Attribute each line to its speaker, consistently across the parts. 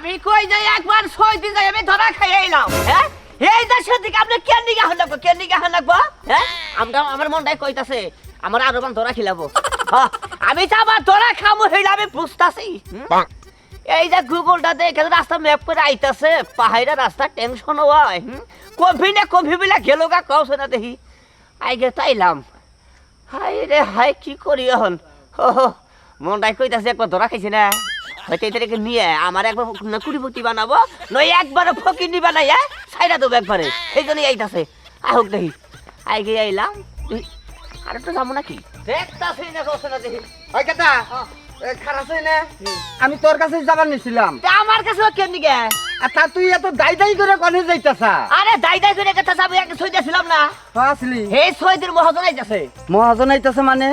Speaker 1: আমি কই যাই একবার দিন যাই আমি ধরা খাই এলাম হ্যাঁ? এই দেশের দিকে আপনি কেন নিগা হন লাগবো কেন নিগা হন লাগবো হ্যাঁ? আমরা আমার মনটাই কইতাছে আমার আরও মান ধরা খিলাবো। আমি তো আবার ধরা খামো হইলে আমি বুঝতাছি? এই যে গুগলটা দেখে রাস্তা ম্যাপ করে আইতাছে পাহাড়ের রাস্তা টেনশন হয় হুম? কভি না কভি বিলা গেল গা কওছে না দেখি। আই গে তাইলাম হাই রে হাই কি করি এখন? মনটাই কইতাছে একবার ধরা খাইছি না। হয়তো নিয়ে আমার একবার না কুড়িপতি বানাবো নয় একবারে ফকির নিবা না সাইডা দেবো একবারে। সেই জন্যই আইতাছে। আহুক দেখি। আই আইলাম। আর একটু যাব নাকি? দেখতাছি না কওছে না দেখি।
Speaker 2: ওই কেতা আমি তোর কাছে যাবার নিছিলাম।
Speaker 1: আমার কাছে কেমনি গে?
Speaker 2: তুই এত দাই দাই করে কনে যাইতাছা?
Speaker 1: আরে দাই দাই করে কথা যাব একটা না।
Speaker 2: আসলি।
Speaker 1: হে দিন মহাজন আইতাছে।
Speaker 2: মহাজন আইতাছে মানে?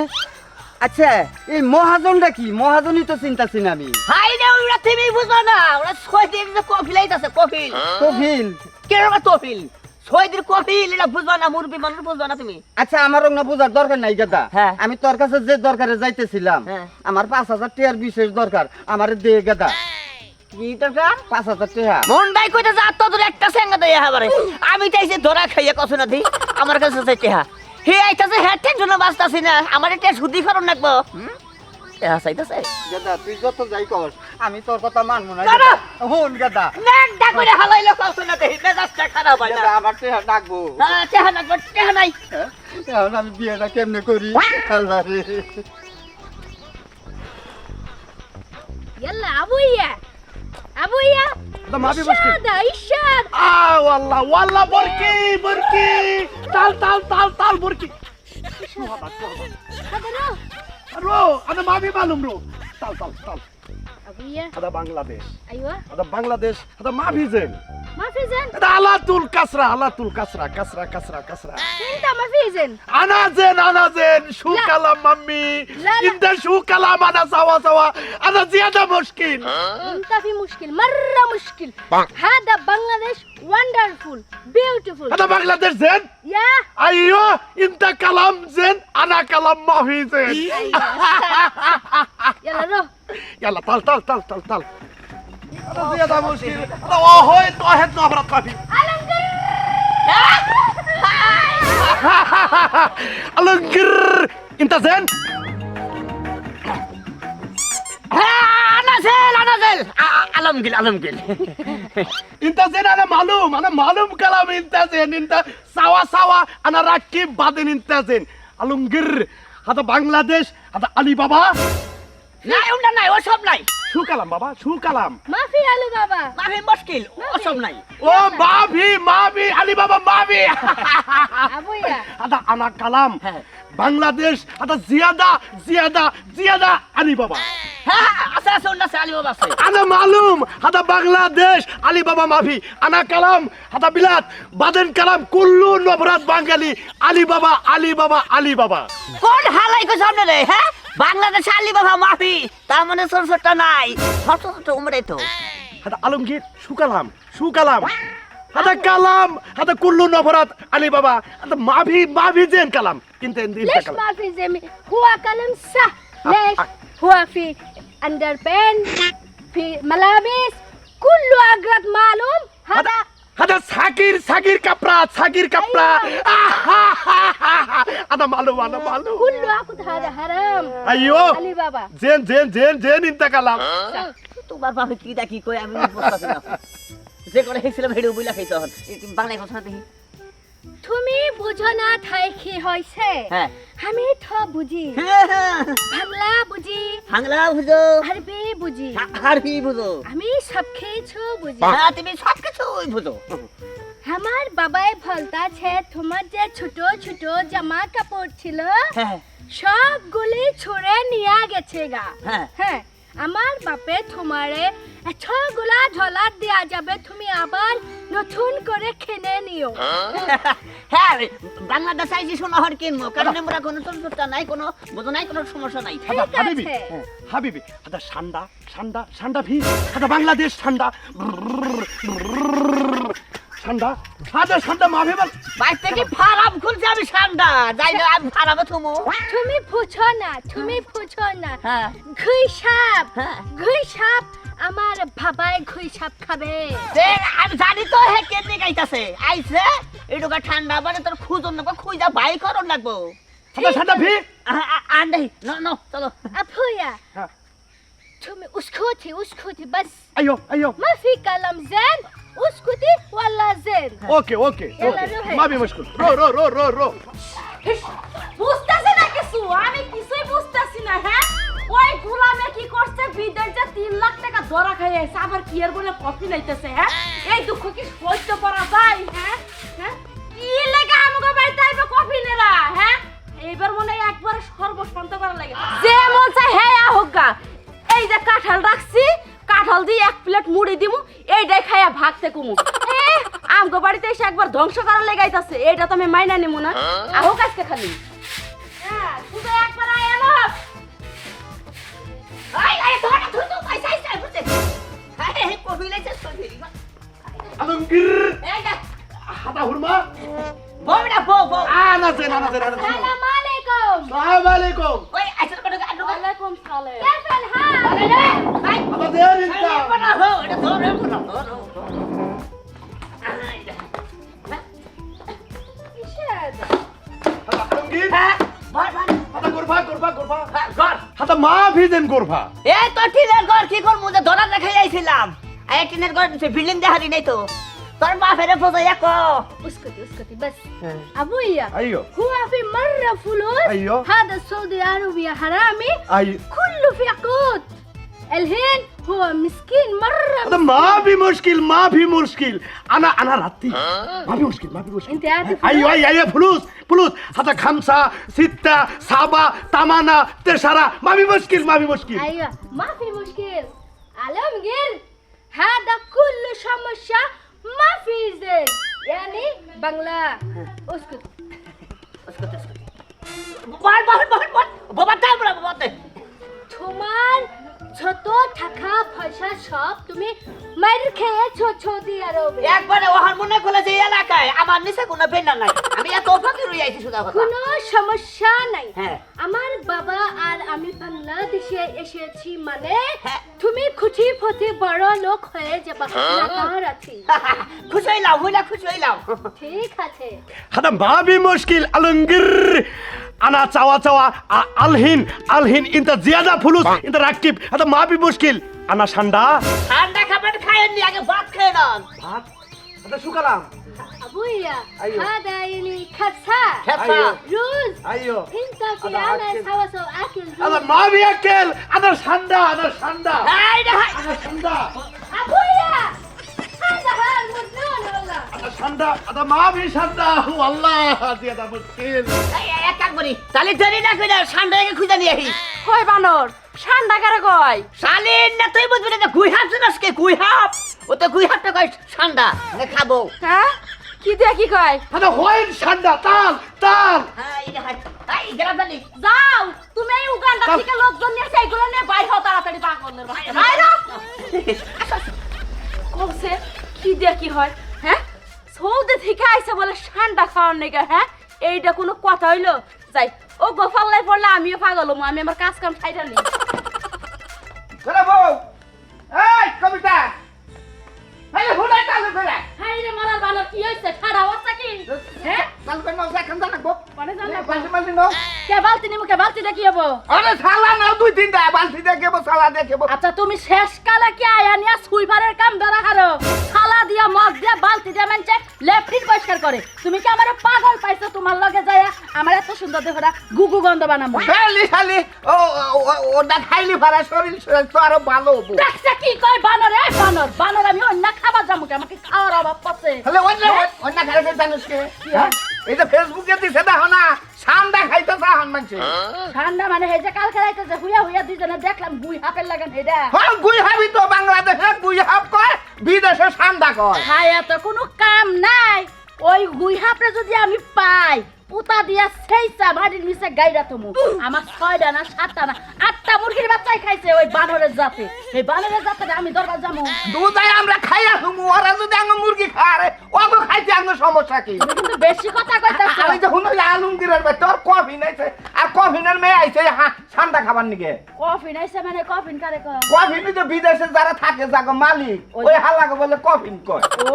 Speaker 2: আচ্ছা এই মহাজনটা কি? মহাজনই তো চিন্তাছি না আমি।
Speaker 1: হাই রে ওরা তুমি বুঝো না ওরা যে আইতাছে কফিল।
Speaker 2: কফিল?
Speaker 1: কেরম কফিল? এটা বুঝবা না মুরবি মানুষ বুঝবা না তুমি।
Speaker 2: আচ্ছা আমার না বোঝার দরকার নাই গেদা।
Speaker 1: হ্যাঁ।
Speaker 2: আমি তোর কাছে যে দরকারে যাইতেছিলাম
Speaker 1: হ্যাঁ।
Speaker 2: আমার পাঁচ হাজার টিয়ার বিশেষ দরকার আমার দে গেদা।
Speaker 1: আমি চাইছি ধরা খাইয়া না দি আমার কাছে চাইতে হা হে আইতাছে হ্যাঁ টেনশনে বাঁচতাছি না আমার একটা শুদ্ধিকরণ লাগবো। আইতাছে
Speaker 2: গেদা তুই যত যাই কর আমি তোর কথা মানবো না। হুন গেদা।
Speaker 1: না দেই খারাপ হয় না
Speaker 2: আমার চেহারা ডাকবো
Speaker 1: হ্যাঁ চেহারা নাই।
Speaker 2: এখন আমি করি? আল্লাহ রে।
Speaker 3: ইয়াল্লা আবুইয়া
Speaker 4: আবুইয়া মাফি
Speaker 3: মুশকিল ইশাদ আ ওয়াল্লাহ ওয়াল্লাহ বরকি বরকি! তাল তাল তাল
Speaker 4: তাল বরকি!
Speaker 3: রো আদা মাফি মালুম রো। তাল তাল তাল। আদা
Speaker 4: বাংলাদেশ।
Speaker 3: আইওয়া আদা
Speaker 4: বাংলাদেশ
Speaker 3: আদা মাফি জেন ما في زين هذا على طول كسرة على طول كسرة كسرة كسرة كسرة.
Speaker 4: إنت ما في زين
Speaker 3: أنا زين أنا زين. شو
Speaker 4: لا.
Speaker 3: كلام مامي؟
Speaker 4: لا، لا.
Speaker 3: أنت شو كلام؟ أنا سوا سوا. أنا زيادة مشكل.
Speaker 4: إنت في مشكل مرة مشكل. هذا بنغلاديش وندرفول بيوتيفول
Speaker 3: هذا بنغلاديش زين؟
Speaker 4: يا.
Speaker 3: أيوه إنت كلام زين أنا كلام ما في زين.
Speaker 4: يلا روح.
Speaker 3: يلا طال طال طال طال طال زيادة مشكلة واحد واحد نبرة خفيف الانقر انت زين؟
Speaker 1: انا زين انا زين علمقل علمقل
Speaker 3: انت زين انا معلوم انا معلوم كلامي انت زين انت سوا سوا انا راكب بعدين انت زين الانقر هذا بنغلاديش هذا علي بابا
Speaker 1: না ওটা নাই ওসব নাই।
Speaker 3: সুকালাম বাবা
Speaker 4: সুকালাম। মাফি আলু বাবা।
Speaker 1: মাফি মুশকিল ওসব নাই।
Speaker 3: ও মাফি মাফি আলি বাবা মাফি।
Speaker 4: আবুয়া
Speaker 3: আদা আনা কালাম।
Speaker 1: হ্যাঁ।
Speaker 3: বাংলাদেশ
Speaker 1: আদা জিয়াদা জিয়াদা জিয়াদা আলি বাবা
Speaker 3: আনা মালুম হাদা বাংলাদেশ আলী বাবা মাফি। আনা কালাম হাদা বিলাত বাদেন কালাম কুল্লু নবরাত বাঙালি আলী বাবা আলী বাবা আলী বাবা
Speaker 1: কোন হালাই কো সামনে রে হ্যাঁ? বাংলাদেশ আলী বাবা মাফি তার মানে ছোট ছোট নাই ছোট ছোট উমরে তো
Speaker 3: هذا علمجير شو كلام شو كلام هذا كلام هذا كله نبرات علي بابا هذا مافي مافي زين كلام انت انت انت
Speaker 4: ليش
Speaker 3: كلام
Speaker 4: ما في زين هو كلام صح ليش هو في اندر بين في ملابس كله اقرب معلوم هذا
Speaker 3: আদা সাকির সাকির কাপড়া সাকির কাপড়া। আদা মালু মালু মালু।
Speaker 4: কুল্লু আকুত হাদা হারাম?
Speaker 3: আইয়ো।
Speaker 4: আলী বাবা
Speaker 3: জেন জেন জেন জেন ইন্তাকালাম। আচ্ছা,
Speaker 1: তোমার বাবা কি দেখি কই আমি বুঝতাছি না। যে করে হেছিল ভিডিও বুইলা খাইছ বাংলায় কথা দেখি।
Speaker 4: তুমি বুঝো না ঠাই কি হয়েছে
Speaker 1: হ্যাঁ
Speaker 4: আমি তো বুঝি বাংলা বুঝি
Speaker 1: বাংলা বুঝো
Speaker 4: আরবি বুঝি
Speaker 1: আরবি বুঝো
Speaker 4: আমি সব কিছু বুঝি
Speaker 1: হ্যাঁ তুমি সব কিছুই বুঝো
Speaker 4: আমার বাবাই বলতাছে তোমার যে ছোট ছোট জামা কাপড় ছিল সবগুলি ছুঁড়ে নিয়ে গেছে গা।
Speaker 1: হ্যাঁ
Speaker 4: আমার বাপে তোমারে আচ্ছা, ছগুলা ঝলার দেয়া যাবে তুমি আবার নতুন করে খেনে নিও।
Speaker 1: হ্যাঁ? হ্যাঁ বাংলাদেশ আইছি সোনাহর কিনবো। আচ্ছা। কারণ আমরা কোনো চঞ্চলতা নাই কোনো বোঝো নাই কোনো সমস্যা নাই।
Speaker 4: আচ্ছা,
Speaker 3: হাবিবি হাবিবি আদা ঠান্ডা ঠান্ডা ঠান্ডা ভি আদা বাংলাদেশ ঠান্ডা ঠান্ডা সাদা ঠান্ডা মাফি বল।
Speaker 1: বাইতে কি ফারাম খুলছে আমি ঠান্ডা যাই না আমি ফারামে থমু।
Speaker 4: তুমি পুছো না তুমি পুছো না।
Speaker 1: হ্যাঁ।
Speaker 4: ঘুই সাপ
Speaker 1: হ্যাঁ।
Speaker 4: ঘুই সাপ আমার বাবাই ঘুই সাপ খাবে
Speaker 1: দে, আমি জানি তো হে কেন গাইতাছে আইছে এটুকা ঠান্ডা মানে তোর খুঁজন লাগবো খুঁজা বাই করন লাগবো
Speaker 3: ঠান্ডা ঠান্ডা ভি
Speaker 1: আন্দাই নো নো চলো
Speaker 4: আপুয়া
Speaker 3: হ্যাঁ।
Speaker 4: তুমি উস্কুতি উস্কুতি বাস
Speaker 3: আইয়ো আইয়ো
Speaker 4: ما في كلام زين اسكتي ولا زين
Speaker 3: ওকে ওকে
Speaker 4: يلا روحي.
Speaker 3: মা বি মুশকিল rho rho rho rho rho
Speaker 5: বুঝতেছি না কিছু আমি কিছুই বুঝতেছি না হ্যাঁ ওই গুলামে কি করছে? বিদেশ যে তিন লাখ টাকা ধরা খাইয়ে আছে আবার কি এর বলে কফি নাইতেছে হ্যাঁ? এই দুঃখ কি সহ্য করা যায় হ্যাঁ? হ্যাঁ? কি লেগে আমাকে বাড়িতে আইবে কফি নেরা হ্যাঁ? এইবার মনে হয় একবারে সর্বশান্ত করা লাগে। যে মন চায় হ্যাঁ আহোক গা এই যে কাঁঠাল রাখছি কাঁঠাল দিয়ে এক প্লেট মুড়ি দিমু এইটাই খাইয়া ভাগতে কুমু আমগো বাড়িতে এসে একবার ধ্বংস করার লেগাইতাছে এটা তো আমি মাইনা নিমু না। আহোক আজকে খালি। হ্যাঁ শুধু
Speaker 3: আলমগীর হাতা হুরমা! বউটা বউ বউ। আনাজে আনাজে আনাজে
Speaker 4: সালাম আলাইকুম।
Speaker 3: সালাম আলাইকুম।
Speaker 1: ওই আসল করে আলু
Speaker 5: আলাইকুম সালাম।
Speaker 1: কেমন
Speaker 3: হ্যাঁ ভাই।
Speaker 1: আমাদের
Speaker 3: ইনকা
Speaker 1: বনা হো এটা ধর
Speaker 4: রে বনা
Speaker 3: ধর আলমগীর
Speaker 1: হ্যাঁ ভাই ভাই
Speaker 3: হাতা করবা করবা করবা
Speaker 1: ঘর
Speaker 3: হাতা মা ভি দেন গোরফা
Speaker 1: এই তো টিনের ঘর কি করবো যে ধরা দেখাই আইছিলাম এই টিনের ঘর বিল্ডিং দেখারি নাই তো তোর বাপেরে বোঝাইয়া কো
Speaker 4: اسكتي اسكتي بس ابويا
Speaker 3: আইয়ো
Speaker 4: هو في مرة فلوس
Speaker 3: أيوه.
Speaker 4: هذا السعودي عربي حرامي
Speaker 3: আই
Speaker 4: كله في عقود الحين هو مسكين مرة
Speaker 3: هذا ما في مشكل ما في مشكل انا انا راتي ما في مشكل ما في مشكل
Speaker 4: انت عارف
Speaker 3: ايوه ايوه ايوه فلوس فلوس هذا خمسة ستة سبعة ثمانية تسعة ما في مشكل ما في مشكل
Speaker 4: ايوه ما في مشكلة علمجر هذا كله شمشة ما في زين يعني بنغلا اسكت
Speaker 1: বল বল বল বল বাবা তাই বল বাবা তাই
Speaker 4: তোমার বুঝছ তো পয়সা সব তুমি মাইর খেয়েছো ছদি আরবে
Speaker 1: একবারে ওহার মনে করলে যে এলাকায় আমার নিচে কোনো বেনা নাই। আমি এত অভাবে রয়ে আইছি সুদা কথা।
Speaker 4: কোনো সমস্যা নাই।
Speaker 1: হ্যাঁ।
Speaker 4: আমার বাবা আর আমি বাংলাদেশে এসেছি মানে
Speaker 1: হ্যাঁ।
Speaker 4: তুমি খুশি ফতে বড় লোক হয়ে যাবা। হ্যাঁ। আমার আছি।
Speaker 1: খুশি হইলাম হইলা খুশি হইলাম
Speaker 4: ঠিক আছে।
Speaker 3: হাদাম ভাবি মুশকিল আলমগীর। الانجر انا تسوا تسوا الهين الهين انت زيادة فلوس انت راكب هذا ما في مشكل انا شندا
Speaker 1: ঠান্ডা খাবার খাইনি আগে ভাত খেয়ে নন
Speaker 3: هذا شو كلام
Speaker 4: ابويا
Speaker 3: أيوه.
Speaker 4: هذا يعني كبسة
Speaker 1: খেপা
Speaker 4: رز
Speaker 3: ايوه
Speaker 4: انت في
Speaker 3: هذا
Speaker 4: عمل
Speaker 3: أكل.
Speaker 4: سوا سوا اكل
Speaker 3: هذا
Speaker 4: رز
Speaker 3: ما بياكل انا شندا انا شندا
Speaker 1: এই রে হাই
Speaker 3: انا شندا ঠান্ডা আদা মা ভি ঠান্ডা হু আল্লাহ দিয়া
Speaker 1: দা মুশকিল এক কাক বলি তালে দেরি না কইরা ঠান্ডাকে খুঁজা নিয়ে আহি।
Speaker 5: কই বানর ঠান্ডা কারে কই
Speaker 1: শালিন না তুই বুঝবি না গুই হাপ না কে গুই হাপ ও তো গুই হাপটা কই ঠান্ডা খাব।
Speaker 5: হ্যাঁ? কি দিয়া কি কয়?
Speaker 3: আদা হই ঠান্ডা তাল তাল।
Speaker 1: হ্যাঁ এই দেখ তাই
Speaker 5: যাও তুমি এই উগান্ডা থেকে লোকজন নিয়ে সেইগুলো নিয়ে বাইর হও তাড়াতাড়ি পাগলের বাইর হও। কইছে কি দিয়া কি হয়? সৌদি থেকে আইসে বলে ঠান্ডা খাওয়ার নেগা হ্যাঁ? এইটা কোনো কথা হইল? যাই ও গোপাল্লাই পড়লে আমিও পাগল হব, আমি আমার কাজ কাম ছাইটা
Speaker 2: বউ! এই কবিতা! এই হুলাই চালু
Speaker 5: রে মারার বানর কি হইছে ঠাড়া হচ্ছে কি? হ্যাঁ? মানে জানো
Speaker 2: বালতি নাও
Speaker 5: কে বালতি নিমু কে বালতিটা কি হব?
Speaker 2: আরে সালা নাও দুই তিনটা বালতি দেখেবো সালা দেখেবো
Speaker 5: আচ্ছা তুমি শেষ কালে কি আয়া নিয়া সুইপারের কাম ধরা দিয়া মগ দিয়া বালতি দিয়া মানছে লেফটিন পরিষ্কার করে। তুমি কি আমার পাগল পাইছো তোমার লগে যায়? আমার এত সুন্দর দেহটা গুগু গন্ধ বানাবো।
Speaker 2: খালি খালি ও ওটা খাইলি ভাড়া শরীর তো আরও ভালো হব।
Speaker 5: দেখছে কি কয় বানর এই বানর বানর আমি অন্য খাবার যাব কি? আমাকে খাওয়ার অভাব পড়ছে
Speaker 2: তাহলে অন্য অন্য খারাপের জানিস কে? হ্যাঁ? এই যে ফেসবুকে দিছে দেখো না সামদা খাইতে চাহান মানছে।
Speaker 5: ঠান্ডা মানে এই যে কালকে রাইতে যে হুইয়া হুইয়া দুইজনে দেখলাম গুই হাপের লাগান হেডা।
Speaker 2: হ্যাঁ গুই হাবি তো বাংলাদেশে গুই হাব কয় বিদেশে সান্দা কয়।
Speaker 5: খায়া তো কোনো কাম নাই। ওই গুই হাপরে যদি আমি পাই পুতা দিয়া সেইসা মাটির নিচে গাইরা তুমি আমার ছয়টা না সাতটা না আটটা মুরগির বাচ্চাই খাইছে ওই বানরের জাতে। এই বানরের জাতে আমি দরকার যাব।
Speaker 2: দুধাই আমরা খাইয়া শুমু ওরা যদি আঙ্গ মুরগি খায় ওকে খাইতে আঙ্গ সমস্যা কি?
Speaker 5: তুমি কিন্তু বেশি কথা কইতাছ।
Speaker 2: আমি যখন ওই আলমগীরের ভাই তোর কফি নাইছে আর কফিনের মেয়ে আইছে হ্যাঁ ঠান্ডা খাবার নিকে
Speaker 5: কফি নাইছে মানে কফিন কারে কয়?
Speaker 2: কফিন তো বিদেশে যারা থাকে যাগো মালিক
Speaker 5: ওই-
Speaker 2: হালাকে বলে কফিন কয়।
Speaker 5: ও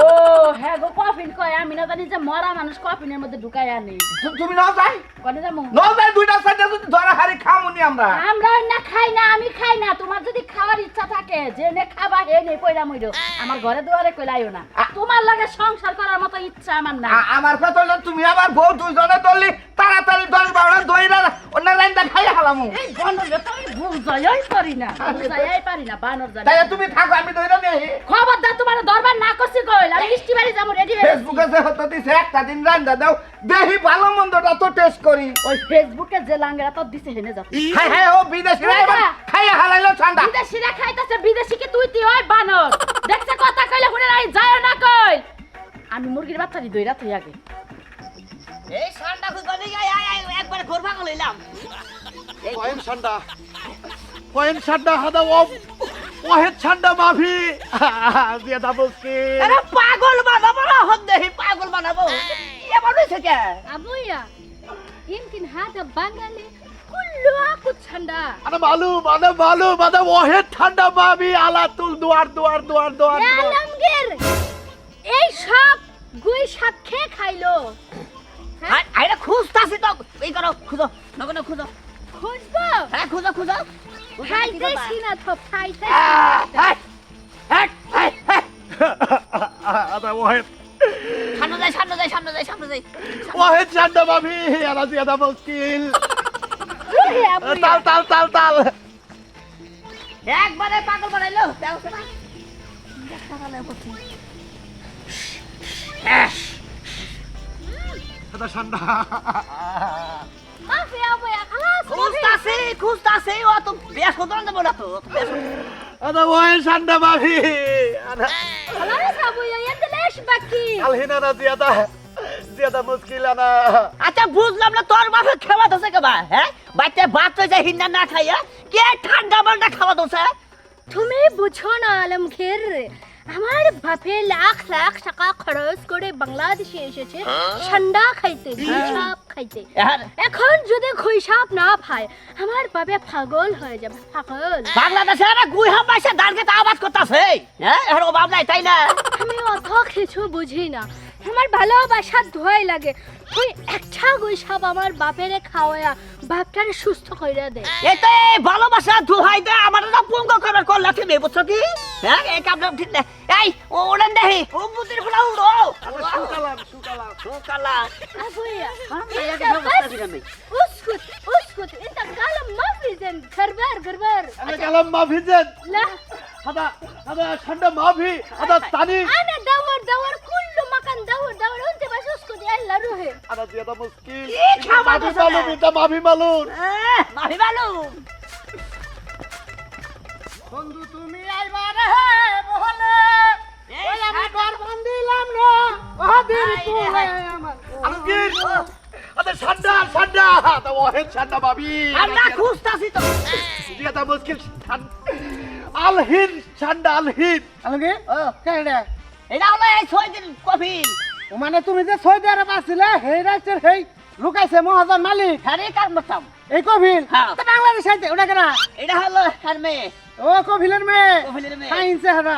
Speaker 5: হ্যাঁ গো কফিন কয়। আমি না জানি যে মরা মানুষ কফিনের মধ্যে ঢুকাই আনি।
Speaker 2: তুমি নাও যাই।
Speaker 5: কনে যাব?
Speaker 2: নাও যাই দুইটা সাইডে যদি ধরা হারি খামুনি আমরা।
Speaker 5: আমরা না খাই না আমি খাই না। তোমার যদি খাওয়ার ইচ্ছা থাকে যে নে খাবা হে নে পয়রা মইরো। আমার ঘরে দুয়ারে কইলাইও না। তোমার লাগে সংসার করার মতো ইচ্ছা আমার না
Speaker 2: আমার কথা হলো তুমি আবার বউ দুইজনে ধরলি তাড়াতাড়ি দশ বারোটা দইরা অন্য লাইনটা খাই হালামু
Speaker 5: এই বানরে তো আমি বুঝাই পারি না। বুঝাই পারি না বানর জানি।
Speaker 2: তাই তুমি থাকো আমি দইরা নেই
Speaker 5: খবরদার তোমার দরবার না করছি কইল আমি মিষ্টি বাড়ি যাব রেডি হয়ে গেছি।
Speaker 2: ফেসবুকে যে হতো দিছে একটা দিন রান্দা দাও দেখি ভালো মন্দটা তো টেস্ট করি।
Speaker 5: ওই ফেসবুকে যে লাঙ্গেরা তো দিছে হেনে যাচ্ছে
Speaker 2: হ্যাঁ হ্যাঁ ও বিদেশিরা এবার খাই হালাইলো ঠান্ডা।
Speaker 5: বিদেশিরা খাইতেছে বিদেশি কি তুই তুই ওই বানর। দেখছে কথা কইলে শুনে নাই যায় না কই। আমি মুরগির বাচ্চা দি দইরা তুই আগে।
Speaker 1: এই ঠান্ডা খুঁজবা নিয়ে আয় আয় একবার ঘুরবা গলাইলাম
Speaker 3: কয়েন ঠান্ডা কয়েন ঠান্ডা হাদা ও ওহেদ ঠান্ডা মাভি জিয়াদা মুশকিল
Speaker 1: আরে পাগল বানাবো না হন দেহি পাগল বানাবো এমন হয়েছে কে
Speaker 4: أبويا يمكن هذا بنغالي كله أكل ঠান্ডা
Speaker 3: আরে মালুম আরে মালুম আরে ওহেদ ঠান্ডা মাভি আলা তুল দুয়ার দুয়ার দুয়ার দুয়ার দুয়ার।
Speaker 4: আলমগীর এই সব গুই সাপ খেয়ে খাইলো
Speaker 1: আই- আইরে খুঁজতাছি তো। এই করো খুঁজো। নগনে খুঁজো।
Speaker 4: খুঁজবো?
Speaker 1: হ্যাঁ খুঁজো খুঁজো?
Speaker 4: খাইতেছি না তো
Speaker 1: হ্যাঁ, হ্যাঁ, হ্যাঁ, হ্যাঁ।
Speaker 3: আরে
Speaker 1: সামনে যাই সামনে যাই সামনে যাই সামনে যাই।
Speaker 3: ওহেদ ঠান্ডা মাভি আলা জিয়াদা মুশকিল। তাল তাল তাল তাল।
Speaker 1: একবারে পাগল বানাইলো দেখো না দেখা গেল করছি।
Speaker 3: এটা ঠান্ডা
Speaker 4: মাফি আবুয়া খালাস
Speaker 1: খুঁজতাছি খুঁজতাছি ও তো বেশ হতো না বলা তো অত বেশ হতো না।
Speaker 3: আরে ওহেদ ঠান্ডা মাভি আরে
Speaker 4: خلاص ابويا انت ليش بكي
Speaker 3: আলহিনা না জিয়াদা জিয়াদা মুশকিল আনা
Speaker 1: আচ্ছা বুঝলাম না তোর বাপে খাওয়া দোষে কেবা হ্যাঁ বাচ্চা বাচ্চা যে হিন্না না খাইয়া কে ঠান্ডা মান্ডা খাওয়া দোষে
Speaker 4: তুমি বুঝো না আলমগীর আমার বাপে লাখ লাখ টাকা খরচ করে বাংলাদেশে এসেছে। ঠান্ডা খাইতে ঘুইসাপ খাইতে। এখন যদি সাপ না খায় আমার বাপে পাগল হয়ে যাবে পাগল।
Speaker 1: বাংলাদেশে একটা গুইহা পাইছে দাঁড়কে তা আবাদ করতেছে। হ্যাঁ এর অভাব নাই তাই না?
Speaker 4: আমি অত কিছু বুঝি না। আমার ভালোবাসা ধোয়াই লাগে তুই একটা সাপ আমার বাপেরে খাওয়া বাপটারে সুস্থ করে দে
Speaker 1: এতে ভালোবাসা দুহাই দে আমার না পঙ্গ করার করলা তুমি বুঝছো কি হ্যাঁ এই কামটা ঠিক না এই ও ওড়েন দেহি ও বুদ্ধির ফুলা উড়ো
Speaker 3: সুকালাম সুকালাম
Speaker 1: সুকালা
Speaker 4: ابويا
Speaker 1: এই
Speaker 4: انت
Speaker 1: একটা ব্যবস্থা
Speaker 4: بس
Speaker 1: দিলাম আমি
Speaker 4: اسكت اسكت انت قلم ما في زين غربار غربار
Speaker 3: আমি গেলাম মাভি জেন
Speaker 4: لا
Speaker 3: হাদা হাদা ঠান্ডা মাভি হাদা তানি
Speaker 4: انا চালু হে
Speaker 3: আনা
Speaker 1: দিয়া দা
Speaker 3: মুশকিল
Speaker 1: মাফি
Speaker 3: মালুম এটা মাফি মালুম।
Speaker 1: হ্যাঁ, মাফি মালুম।
Speaker 2: বন্ধু তুমি আইবা রে বহলে।
Speaker 1: এই
Speaker 2: আমি ঘর
Speaker 3: বন্দিলাম আলহিন ঠান্ডা আলহিন।
Speaker 1: ও।
Speaker 2: কেডা
Speaker 1: এটা? হলো এই ছয় দিন কফি
Speaker 2: মানে তুমি যে সৌদি আরব আসছিলে সেই রাজ্যের সেই লুকাইছে মহাজন মালিক
Speaker 1: হ্যাঁ কাজ করতাম
Speaker 2: এই কবিল
Speaker 1: হ্যাঁ।
Speaker 2: তো বাংলাদেশ আইতে ওটা কেনা
Speaker 1: এটা হলো আর মেয়ে।
Speaker 2: ও কবিলের মেয়ে।
Speaker 1: কফিলের মেয়ে।
Speaker 2: খাইছে হারা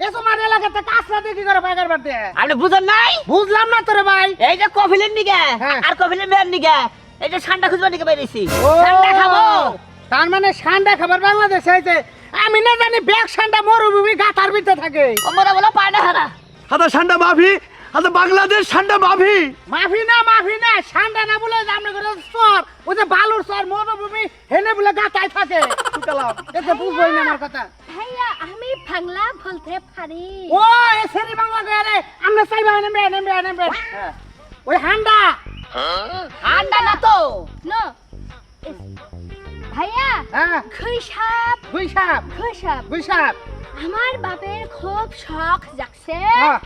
Speaker 2: এ তোমার এলাকাতে কাঁচরা দিয়ে কি করে পাইকার বাড়তে
Speaker 1: আপনি বুঝেন নাই?
Speaker 2: বুঝলাম না তোরে ভাই।
Speaker 1: এই যে কফিলের নিগে
Speaker 2: হ্যাঁ।
Speaker 1: আর কফিলের মেয়ের নিগে এই যে ঠান্ডা খুঁজবার নিগে বেরিয়েছি।
Speaker 2: ও
Speaker 1: ঠান্ডা খাব।
Speaker 2: তার মানে ঠান্ডা খাবার বাংলাদেশ আইতে আমি না জানি ব্যাগ ঠান্ডা মরুভূমি গাথার ভিতরে থাকে।
Speaker 1: ওমরা বলো পায় না হারা।
Speaker 3: হাদা ঠান্ডা মাভি হাদা বাংলাদেশ ঠান্ডা মাভি
Speaker 2: মাফি না মাফি না ঠান্ডা না বলে যে আমরা করে চর। ওই যে বালুর চর মরুভূমি হেনে বলে গাতায় থাকে।
Speaker 3: সুকালাম
Speaker 2: এতে বুঝবই না আমার কথা।
Speaker 4: ভাইয়া আমি বাংলা বলতে পারি।
Speaker 2: ও এ সেরি বাংলা কয়ে রে। আমরা চাইবা নেবে নেবে নেবে ওই হান্ডা।
Speaker 1: ঠান্ডা না তো।
Speaker 4: নো। ভাইয়া
Speaker 2: হ্যাঁ।
Speaker 4: খুইসাপ
Speaker 2: গুইসাপ
Speaker 4: খুইসাপ
Speaker 2: গুইসাপ
Speaker 4: আমার বাপের খুব শখ জাগছে।
Speaker 2: হ্যাঁ।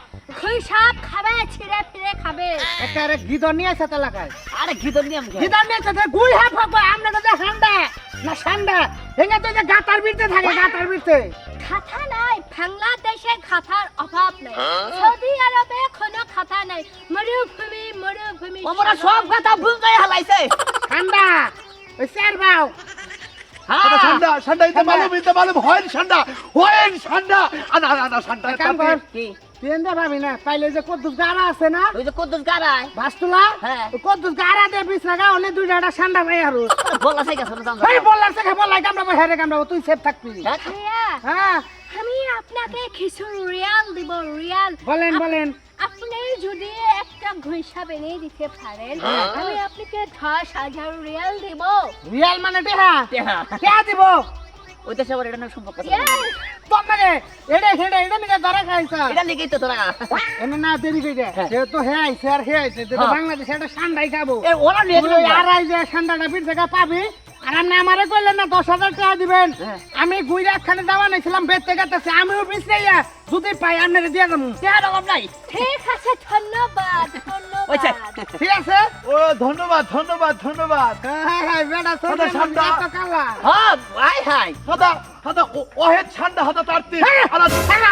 Speaker 4: সব খাবে ছিঁড়ে ফিরে খাবে।
Speaker 2: একটা আরে গিদর নিয়ে আসে এলাকায়
Speaker 1: আরে গিদর নিয়ম কি
Speaker 2: গিদর নিয়ে আসে গুই হাফ হাফ আমরা তো যে হান্ডা না সান্ডা হেঙ্গে তো যে গাতার ভিতরে থাকে গাতার ভিতরে
Speaker 4: খাতা নাই বাংলাদেশে খাতার অভাব নাই। সৌদি আরবে কোনো খাতা নাই। মরুভূমি মরুভূমি
Speaker 1: ওমরা সব কথা ভুল যাই হালাইছে।
Speaker 2: ঠান্ডা ওই চার বাউ
Speaker 1: হ্যাঁ।
Speaker 3: আদা ঠান্ডা ঠান্ডা ইতে মালুম ইতে মালুম ঠান্ডা ঠান্ডা আনা আনা আনা ঠান্ডা
Speaker 2: কাম কর।
Speaker 1: কি?
Speaker 2: তুই এনতে না পাইলে যে কদ্দুস গাড়া আছে না?
Speaker 1: ওই যে কুদ্দুস গারায়
Speaker 2: ভাস্তুলা
Speaker 1: হ্যাঁ।
Speaker 2: কদ্দুস গাড়া দে বিছনা গা অনেক দুইটা একটা ঠান্ডা ভাই আর
Speaker 1: বলা সেই গেছে না
Speaker 2: এই বললার থেকে বললাই কামড়াবো হেরে কামড়াবো তুই সেফ থাকবি।
Speaker 1: হ্যাঁ?
Speaker 2: হ্যাঁ।
Speaker 4: আমি আপনাকে কিছু রিয়াল দিব রিয়াল
Speaker 2: বলেন বলেন।
Speaker 4: আপনি যদি একটা ঘুষা বেরিয়ে দিতে পারেন
Speaker 1: হ্যাঁ।
Speaker 4: আমি আপনাকে দশ হাজার রিয়াল দিব।
Speaker 2: রিয়াল মানে টেহা?
Speaker 1: টেহা।
Speaker 2: দিব?
Speaker 1: ওই দেশে আবার এটা না সম্পর্ক আছে।
Speaker 2: মানে এটা হেডে এটা নিকে ধরা খাইছ।
Speaker 1: এটা লিখেই তো তোরা।
Speaker 2: এনে না দেরি কইরে সে তো হে আইছে আর হে আইছে তো
Speaker 1: হ্যাঁ।
Speaker 2: বাংলাদেশে একটা ঠান্ডাই খাব।
Speaker 1: এ ওরা নিয়ে
Speaker 2: আর আই যে পিঠ থেকে পাবি। আর আপনি আমারে কইলেন না দশ হাজার টাকা দিবেন।
Speaker 1: হ্যাঁ।
Speaker 2: আমি গুইরা একখানে দাওয়া নিয়েছিলাম বেচতে গেতেছে আমিও পিছড়াইয়া যদি পাই আপনারে দিয়ে দেবো
Speaker 1: টেহার অভাব নাই।
Speaker 4: ঠিক আছে ধন্যবাদ ধন্যবাদ।
Speaker 2: ঠিক আছে?
Speaker 3: ও ধন্যবাদ ধন্যবাদ ধন্যবাদ।
Speaker 2: হ্যাঁ হ্যাঁ বেটা
Speaker 1: হ্যাঁ হাই হাই
Speaker 3: হাদা হাদা ওহে ঠান্ডা হাদা তারতে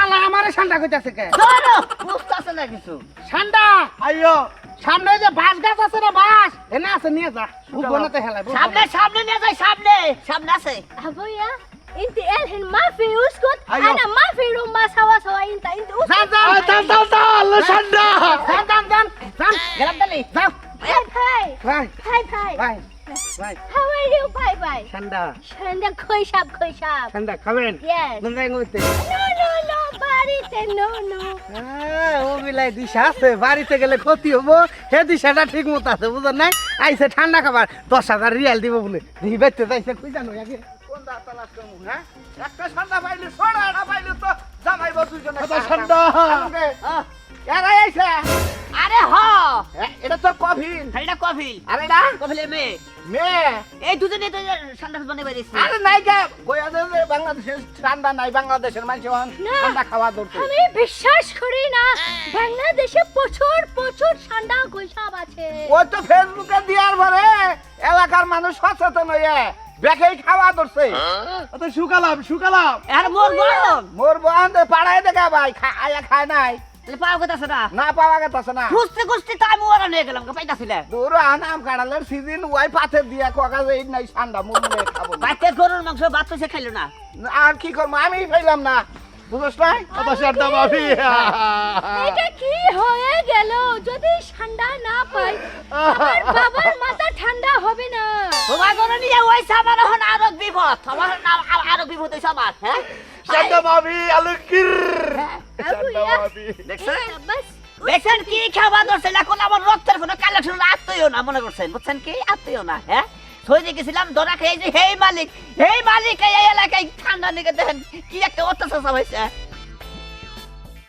Speaker 2: আলা আমারে কইতাছে কে?
Speaker 1: ধরো বুঝতেছে না কিছু।
Speaker 2: ঠান্ডা
Speaker 3: আইয়ো।
Speaker 2: সামনে যে বাঁশ গাছ আছে না বাঁশ এনে আছে নিয়ে যা বুঝবো হেলাই
Speaker 1: সামনে সামনে নিয়ে যাই সামনে সামনে আছে
Speaker 4: أبويا انت الحين ما في اسكت
Speaker 3: أيوه.
Speaker 4: انا ما في روما سوا سوا انت انت
Speaker 2: যান
Speaker 4: اسكت
Speaker 2: যান
Speaker 3: দাল দাল দাল ঠান্ডা
Speaker 2: যান যান যান যান
Speaker 1: গেলাম তালি
Speaker 2: যাও
Speaker 4: هاي هاي
Speaker 2: ভাই
Speaker 4: هاي هاي
Speaker 2: ভাই ভাই
Speaker 4: How are you bye bye
Speaker 2: ঠান্ডা
Speaker 4: عندك خشب خشب
Speaker 2: ঠান্ডা খাবেন
Speaker 4: Yes
Speaker 2: কোনটাই করতে
Speaker 4: No no no বাড়িতে নো no
Speaker 2: হ্যাঁ, ও বিলাই দিশা আছে বাড়িতে গেলে ক্ষতি হব। হে দিশাটা ঠিক মতো আছে বুঝলেন নাই? আইসে ঠান্ডা খাবার দশ হাজার রিয়াল দিব বলে। দেখি বেচতে যাইছে কই জানো আগে? হ্যাঁ? একটা ঠান্ডা পাইলে না পাইলে তো জামাইব দুইজনে
Speaker 3: ঠান্ডা
Speaker 2: এরা আইছে।
Speaker 1: আরে হ।
Speaker 2: এটা তো কফি
Speaker 1: এটা কফিল।
Speaker 2: আরে না।
Speaker 1: কফিলের মেয়ে।
Speaker 2: মেয়ে?
Speaker 1: এই দুজনে তো সন্ন্যাস বনে বেরিয়েছে।
Speaker 2: আরে নাই কে গোয়া দেবে বাংলাদেশের ঠান্ডা নাই বাংলাদেশের মানুষ। ঠান্ডা খাওয়া ধরতে
Speaker 4: আমি বিশ্বাস করি না বাংলাদেশে প্রচুর প্রচুর ঠান্ডা খসাব আছে।
Speaker 2: ওই তো ফেসবুকে দিয়ার পরে এলাকার মানুষ সচেতন হয়ে বেকেই খাওয়া ধরছে।
Speaker 3: তো শুকালাম শুকালাম।
Speaker 1: আর মোর বোন
Speaker 2: মোর বন্ধ পাড়ায় দেখা ভাই খায় খায় নাই।
Speaker 1: পাওয়া কথা না?
Speaker 2: না পাওয়া গেছে না।
Speaker 1: খুঁজতে খুঁজতে তো আমি ওরা নিয়ে গেলাম পাইতাছিলে?
Speaker 2: দূর আনাম কাড়ালের সিজন ওয়াই পাথর দিয়া এই নাই ঠান্ডা মুখ মুখে খাব না।
Speaker 1: গরুর মাংস ভাত তো সে খাইলো না।
Speaker 2: আর কি করব? আমি পাইলাম না। বুঝছ
Speaker 4: এটা কি হয়ে গেল? যদি ঠান্ডা না পাই আমার বাবার মাথা ঠান্ডা হবে না।
Speaker 1: তোমার গরু নিয়ে ওই এখন আরও বিপদ। আমার নাম আরও বিপদ হয়েছে আমার হ্যাঁ?
Speaker 3: ভাবি আলুকির ঠান্ডা
Speaker 4: আবুয়া
Speaker 3: ভাবি
Speaker 1: দেখছেন? কি খাবার ধরছেন এখন আমার রক্তের কোনো কালেকশন আত্মীয় না মনে করছেন? বুঝছেন কি? আত্মীয় না হ্যাঁ? থই গেছিলাম ধরা খেয়ে যে হেই মালিক হেই মালিক এই এলাকায় ঠান্ডা নিকে দেখেন কি একটা অত্যাচার হয়েছে।